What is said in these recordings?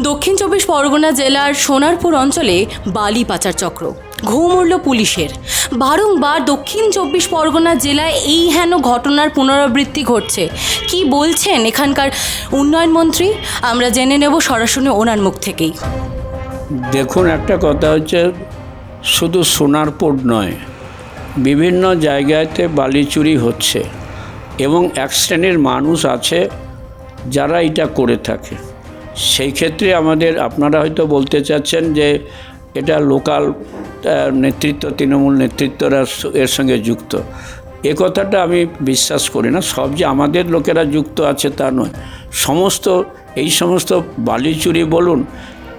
দক্ষিণ চব্বিশ পরগনা জেলার সোনারপুর অঞ্চলে বালি পাচার চক্র। ঘুম উড়ল পুলিশের। বারংবার দক্ষিণ চব্বিশ পরগনা জেলায় এই হেন ঘটনার পুনরাবৃত্তি ঘটছে। কি বলছেন এখানকার উন্নয়ন মন্ত্রী? আমরা জেনে নেব সরাসরি ওনার মুখ থেকেই। দেখুন, একটা কথা হচ্ছে, শুধু সোনারপুর নয়, বিভিন্ন জায়গাতে বালি চুরি হচ্ছে এবং এক শ্রেণির মানুষ আছে যারা এটা করে থাকে। সেই ক্ষেত্রে আমাদের আপনারা হয়তো বলতে চাচ্ছেন যে এটা লোকাল নেতৃত্ব, তৃণমূল নেতৃত্বরা এর সঙ্গে যুক্ত। এ কথাটা আমি বিশ্বাস করি না। সব যে আমাদের লোকেরা যুক্ত আছে তা নয়। সমস্ত, এই সমস্ত বালিচুরি বলুন,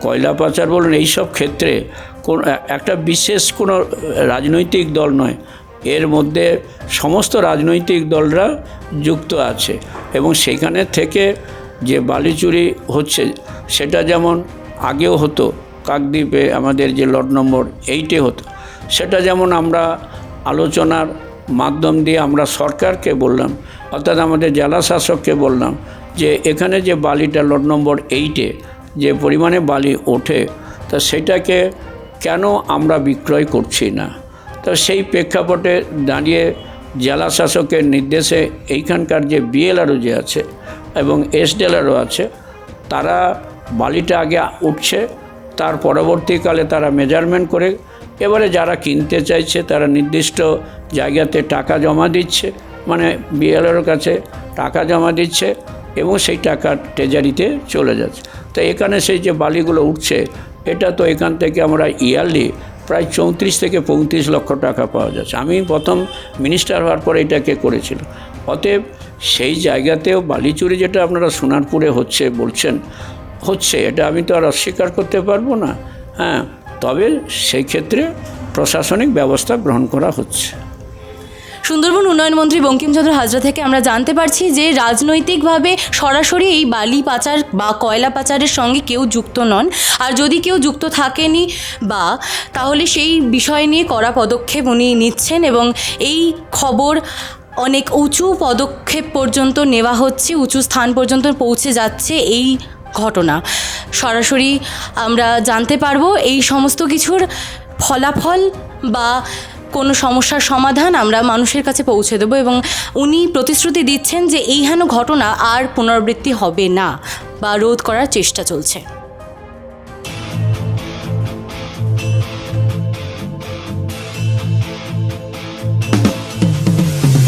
কয়লা পাচার বলুন এইসব ক্ষেত্রে কোন, একটা বিশেষ কোনো রাজনৈতিক দল নয়। এর মধ্যে সমস্ত রাজনৈতিক দলরা যুক্ত আছে এবং সেখানে থেকে যে বালি চুরি হচ্ছে, সেটা যেমন আগেও হতো, কাকদ্বীপে আমাদের যে লট নম্বর এইটে হতো, সেটা যেমন আমরা আলোচনার মাধ্যম দিয়ে আমরা সরকারকে বললাম, অর্থাৎ আমাদের জেলা শাসককে বললাম যে এখানে যে বালিটা লট নম্বর এইটে, যে পরিমাণে বালি ওঠে, তা সেটাকে কেন আমরা বিক্রয় করছি না? তো সেই প্রেক্ষাপটে দাঁড়িয়ে জেলা শাসকের নির্দেশে এইখানকার যে বিএলআরও যে আছে এবং এসডিএলআরও আছে। তারা বালিটা আগে উঠছে, তার পরবর্তীকালে তারা মেজারমেন্ট করে, এবারে যারা কিনতে চাইছে, তারা নির্দিষ্ট জায়গাতে টাকা জমা দিচ্ছে মানে বিএলআর কাছে টাকা জমা দিচ্ছে এবং সেই টাকা ট্রেজারিতে চলে যাচ্ছে। তো এখানে সেই যে বালিগুলো উঠছে, এটা তো এখান থেকে আমরা ইয়ারলি প্রায় চৌত্রিশ থেকে পঁয়ত্রিশ লক্ষ টাকা পাওয়া যাচ্ছে। আমি প্রথম মিনিস্টার হওয়ার পরে এটাকে করেছিলাম। অতএব সেই জায়গাতেও বালি চুরি যেটা আপনারা সোনারপুরে হচ্ছে বলছেন, হচ্ছে, এটা আমি তো আর অস্বীকার করতে পারব না। হ্যাঁ তবে সেই ক্ষেত্রে প্রশাসনিক ব্যবস্থা গ্রহণ করা হচ্ছে। সুন্দরবন উন্নয়ন মন্ত্রী বঙ্কিমচন্দ্র হাজরা থেকে আমরা জানতে পারছি যে রাজনৈতিকভাবে সরাসরি এই বালি পাচার বা কয়লা পাচারের সঙ্গে কেউ যুক্ত নন। আর যদি কেউ যুক্ত থাকেনি বা, তাহলে সেই বিষয় নিয়ে কড়া পদক্ষেপ উনি নিচ্ছেন এবং এই খবর অনেক উঁচু পদক্ষেপ পর্যন্ত নেওয়া হচ্ছে, উঁচু স্থান পর্যন্ত পৌঁছে যাচ্ছে এই ঘটনা। সরাসরি আমরা জানতে পারব এই সমস্ত কিছুর ফলাফল বা কোনো সমস্যার সমাধান আমরা মানুষের কাছে পৌঁছে দেবো এবং উনি প্রতিশ্রুতি দিচ্ছেন যে এই হেন ঘটনা আর পুনরাবৃত্তি হবে না বা রোধ করার চেষ্টা চলছে।